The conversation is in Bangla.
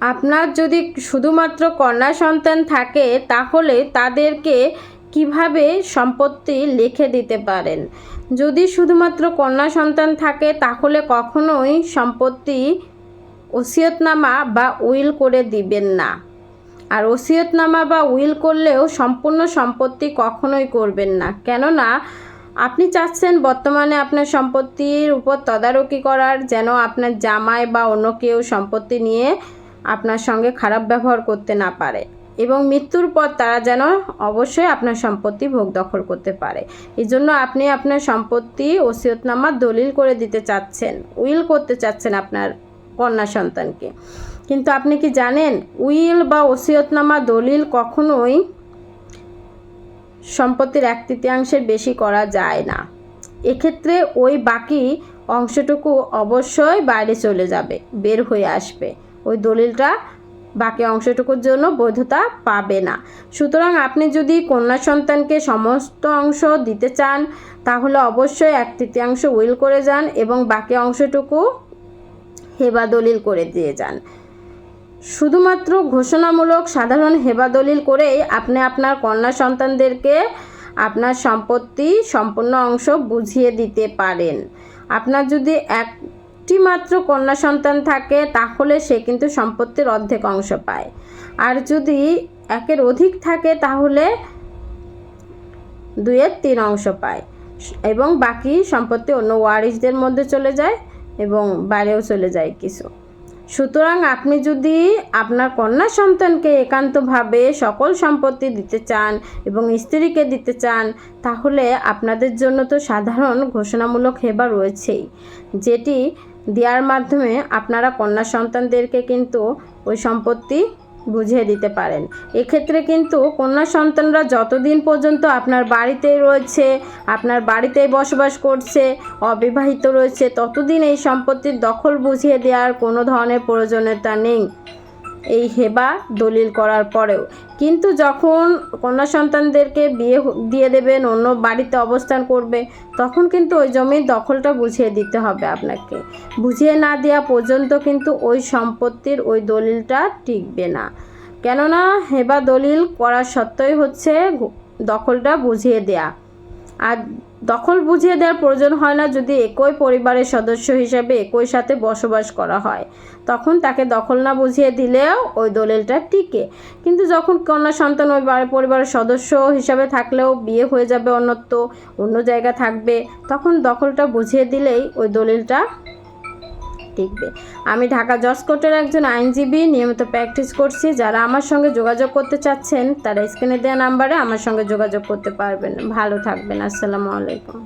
আপনার যদি শুধুমাত্র কন্যা সন্তান থাকে, তাহলে তাদেরকে কীভাবে সম্পত্তি লিখে দিতে পারেন? যদি শুধুমাত্র কন্যা সন্তান থাকে, তাহলে কখনোই সম্পত্তি ওসিয়তনামা বা উইল করে দিবেন না। আর ওসিয়তনামা বা উইল করলেও সম্পূর্ণ সম্পত্তি কখনোই করবেন না। কেননা, আপনি চাচ্ছেন বর্তমানে আপনার সম্পত্তির উপর তদারকি করার, যেন আপনার জামাই বা অন্য কেউ সম্পত্তি নিয়ে আপনার সঙ্গে খারাপ ব্যবহার করতে না পারে এবং মৃত্যুর পর তারা যেন অবশ্যই আপনার সম্পত্তি ভোগ দখল করতে পারে। এই জন্য আপনি আপনার সম্পত্তি ওসিয়তনামা দলিল করে দিতে চাচ্ছেন, উইল করতে চাচ্ছেন আপনার কন্যা সন্তানকে। কিন্তু আপনি কি জানেন, উইল বা ওসিয়তনামা দলিল কখনোই সম্পত্তির এক তৃতীয়াংশের বেশি করা যায় না। এক্ষেত্রে ওই বাকি অংশটুকু অবশ্যই বাইরে চলে যাবে, বের হয়ে আসবে। ওই দলিলটা বাকি অংশটুকুর জন্য বৈধতা পাবে না। সুতরাং আপনি যদি কন্যা সন্তানকে সমস্ত অংশ দিতে চান, তাহলে অবশ্যই এক তৃতীয়াংশ উইল করে যান এবং বাকি অংশটুকু হেবা দলিল করে দিয়ে যান। শুধুমাত্র ঘোষণামূলক সাধারণ হেবা দলিল করেই আপনি আপনার কন্যা সন্তানদেরকে আপনার সম্পত্তি সম্পূর্ণ অংশ বুঝিয়ে দিতে পারেন। আপনার যদি একটি মাত্র কন্যা সন্তান থাকে, তাহলে সে কিন্তু সম্পত্তির অর্ধেক অংশ পায়। আর যদি একের অধিক থাকে, তাহলে দুইয়ের তিন অংশ পায় এবং বাকি সম্পত্তি অন্য ওয়ারিসদের মধ্যে চলে যায় এবং বাইরেও চলে যায় কিছু। সুতরাং আপনি যদি আপনার কন্যা সন্তানকে একান্তভাবে সকল সম্পত্তি দিতে চান এবং স্ত্রীকে দিতে চান, তাহলে আপনাদের জন্য তো সাধারণ ঘোষণামূলক হেবা রয়েছেই, যেটি দেওয়ার মাধ্যমে আপনারা কন্যা সন্তানদেরকে কিন্তু ওই সম্পত্তি বুঝিয়ে দিতে পারেন। এক্ষেত্রে কিন্তু কন্যা সন্তানরা যতদিন পর্যন্ত আপনার বাড়িতেই রয়েছে, আপনার বাড়িতেই বসবাস করছে, অবিবাহিত রয়েছে, ততদিন এই সম্পত্তির দখল বুঝিয়ে দেওয়ার কোনো ধরনের প্রয়োজনীয়তা নেই। এই হেবা দলিল করার পরেও কিন্তু যখন কন্যা সন্তানদেরকে বিয়ে দিয়ে দেবেন, অন্য বাড়িতে অবস্থান করবে, তখন কিন্তু ওই জমির দখলটা বুঝিয়ে দিতে হবে আপনাকে। বুঝিয়ে না দেওয়া পর্যন্ত কিন্তু ওই সম্পত্তির ওই দলিলটা টিকবে না। কেননা, হেবা দলিল করা সত্ত্বেই হচ্ছে দখলটা বুঝিয়ে দেয়া। আর দখল বুঝিয়ে দেওয়ার প্রয়োজন হয় না যদি একই পরিবারের সদস্য হিসাবে একই সাথে বসবাস করা হয়। তখন তাকে দখল না বুঝিয়ে দিলেও ওই দলিলটা টিকে। কিন্তু যখন কন্যা সন্তান ওই পরিবারের সদস্য হিসাবে থাকলেও বিয়ে হয়ে যাবে অন্যত্র, অন্য জায়গা থাকবে, তখন দখলটা বুঝিয়ে দিলেই ওই দলিলটা টিকবে আমি ঢাকা জজ কোর্টের একজন আইনজীবী নিয়মিত প্র্যাকটিস করছি। যারা আমার সঙ্গে যোগাযোগ করতে চাচ্ছেন, তারা স্ক্রিনে দেওয়া নাম্বারে আমার সঙ্গে যোগাযোগ করতে পারবেন। ভালো থাকবেন। আসসালামু আলাইকুম।